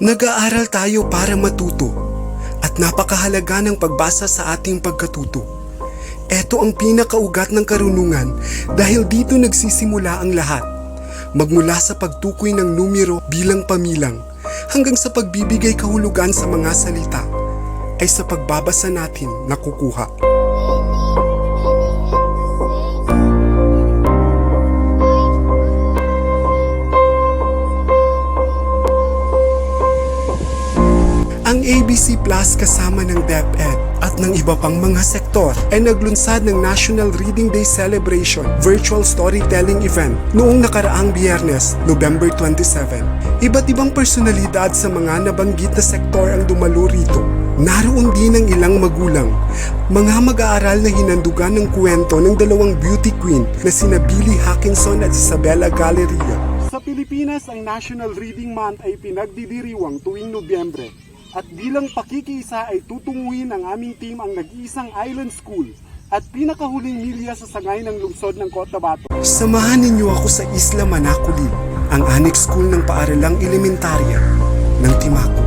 Nag-aaral tayo para matuto at napakahalaga ng pagbasa sa ating pagkatuto. Ito ang pinakaugat ng karunungan dahil dito nagsisimula ang lahat. Magmula sa pagtukoy ng numero bilang pamilang hanggang sa pagbibigay kahulugan sa mga salita ay sa pagbabasa natin nakukuha. Plus kasama ng DepEd at ng iba pang mga sektor ay naglunsad ng National Reading Day Celebration virtual storytelling event noong nakaraang biyernes, November 27. Iba't ibang personalidad sa mga nabanggit na sektor ang dumalo rito. Naroon din ang ilang magulang, mga mag-aaral na hinandugan ng kwento ng dalawang beauty queen na sina Billy Hackinson at Isabella Galleria. Sa Pilipinas, ang National Reading Month ay pinagdidiriwang tuwing Nobyembre. At bilang pakikiisa ay tutunguhin ang aming team ang nag-iisang island school at pinakahuling milya sa sangay ng lungsod ng Cotabato. Samahan ninyo ako sa Isla Manaculil, ang annex school ng paaralang elementarya ng Timaco.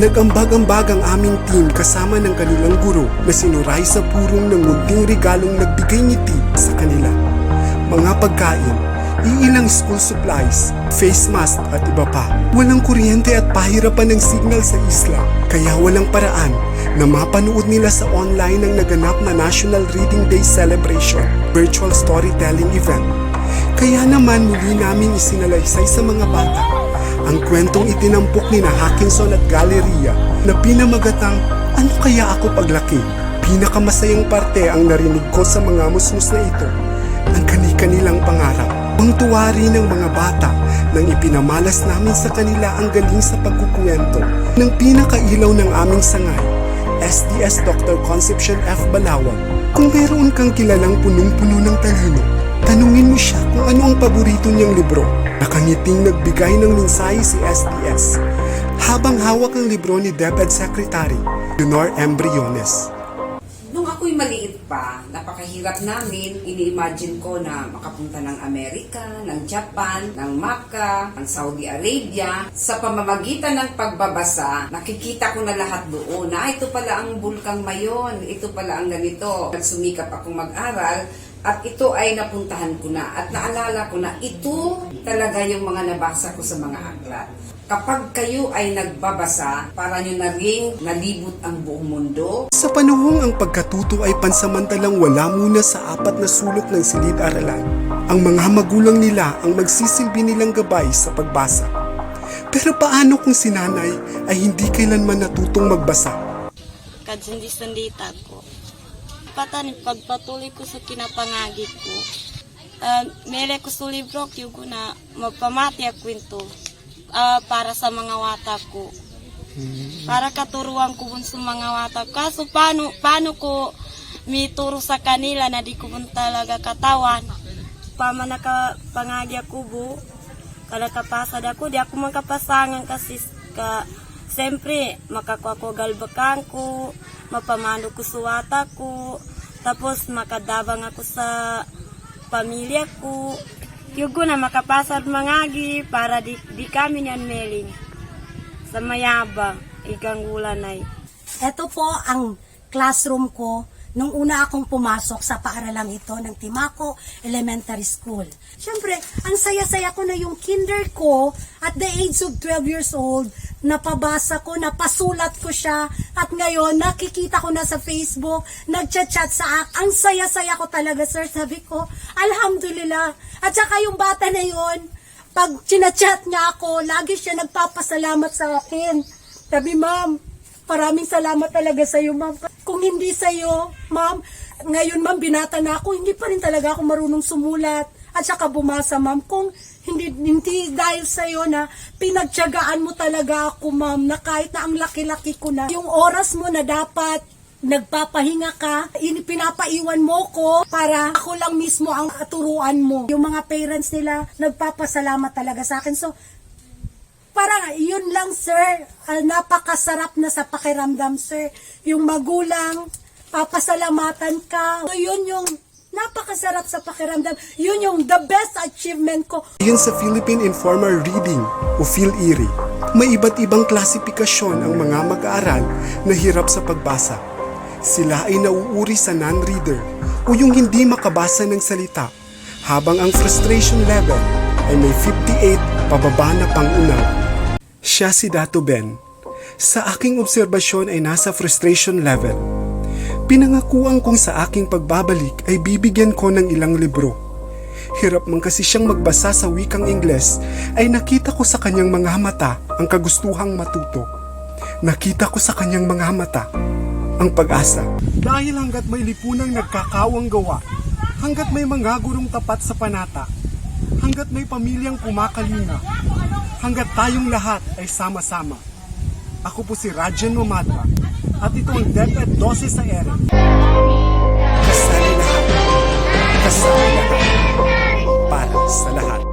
Nag-ambag-ambag ang aming team kasama ng kanilang guro na sinuray sa purong ng munting regalong nagbigay ngiti sa kanila. Mga pagkain, iilang school supplies, face mask at iba pa. Walang kuryente at pahirapan ng signal sa isla, kaya walang paraan na mapanood nila sa online ang naganap na National Reading Day Celebration virtual storytelling event. Kaya naman muli namin isinalaysay sa mga bata ang kwentong itinampok ni na Hackinson at Galleria na pinamagatang ano kaya ako paglaki? Pinakamasayang parte ang narinig ko sa mga musmus na ito ng kani-kanilang pangarap. Ang tuwa rin ng mga bata nang ipinamalas namin sa kanila ang galing sa pagkukwento ng pinakailaw ng aming sangay, SDS Dr. Concepcion F. Balawag. Kung mayroon kang kilalang punong-puno ng talino, tanungin mo siya kung ano ang paborito niyang libro. Nakangiting nagbigay ng mensahe si SDS habang hawak ang libro ni DepEd Secretary Leonor M. Briones. Pa, napakahirap namin. Ini-imagine ko na makapunta ng Amerika, ng Japan, ng Macca, ng Saudi Arabia. Sa pamamagitan ng pagbabasa, nakikita ko na lahat doon na ito pala ang bulkang mayon, ito pala ang ganito. Nagsumikap akong mag-aral at ito ay napuntahan ko na at naalala ko na ito talaga yung mga nabasa ko sa mga aklat. Kapag kayo ay nagbabasa, para nyo na ring nalibot ang buong mundo, Sa panahong ang pagkatuto ay pansamantalang wala muna sa apat na sulok ng silid-aralan, ang mga magulang nila ang magsisilbi nilang gabay sa pagbasa. Pero paano kung si nanay ay hindi kailanman natutong magbasa? kadsundi-sundita ko. Patan pagpatuloy ko sa kinapangagit ko. Uh, mere ko sa libro ko na mapamati kwento ah, para sa mga wata ko. Para katuruan ko sa mga wata ko. Kaso paano, paano ko mituro sa kanila na di ko talaga katawan. Pama nakapangagi ako bu, kada kapasad ako, di ako makapasangan kasi ka, siyempre, makakuha ko galbakan ko, mapamano ko suwata ko, tapos makadabang ako sa pamilya ko. Yugo na makapasad mangagi para di, di kami niyan meling sa mayabang, ikang gulanay. Ito po ang classroom ko nung una akong pumasok sa paaralang ito ng Timaco Elementary School. Siyempre, ang saya-saya ko na yung kinder ko at the age of 12 years old, napabasa ko, napasulat ko siya at ngayon nakikita ko na sa Facebook, nagchat-chat sa akin. Ang saya-saya ko talaga, sir. Sabi ko, Alhamdulillah. At saka yung bata na yon pag chinachat niya ako, lagi siya nagpapasalamat sa akin. Sabi, ma'am, maraming salamat talaga sa iyo, ma'am. Kung hindi sa iyo, ma'am, ngayon, ma'am, binata na ako, hindi pa rin talaga ako marunong sumulat at saka bumasa, ma'am. Kung hindi, hindi dahil sa iyo na pinagtyagaan mo talaga ako, ma'am, na kahit na ang laki-laki ko na, yung oras mo na dapat nagpapahinga ka, pinapaiwan mo ko para ako lang mismo ang turuan mo. Yung mga parents nila nagpapasalamat talaga sa akin. So, parang yun lang sir, Ah, napakasarap na sa pakiramdam sir. Yung magulang, papasalamatan ka. So, yun yung Napakasarap sa pakiramdam. Yun yung the best achievement ko. Ayon sa Philippine Informal Reading o PhilIRI, may iba't ibang klasifikasyon ang mga mag-aaral na hirap sa pagbasa. Sila ay nauuri sa non-reader o yung hindi makabasa ng salita, habang ang frustration level ay may 58 pababa na pangunaw. Siya si Dato Ben. Sa aking obserbasyon ay nasa frustration level. Pinangakuan kong sa aking pagbabalik ay bibigyan ko ng ilang libro. Hirap man kasi siyang magbasa sa wikang Ingles ay nakita ko sa kanyang mga mata ang kagustuhang matuto. Nakita ko sa kanyang mga mata ang pag-asa. Dahil hanggat may lipunang nagkakawang gawa, hanggat may mga gurong tapat sa panata, hanggat may pamilyang kumakalinga, hanggat tayong lahat ay sama-sama. Ako po si Rajan Mamata at ito ang DepEd 12 sa ere. Kasali lahat. Kasali lahat. Para sa lahat.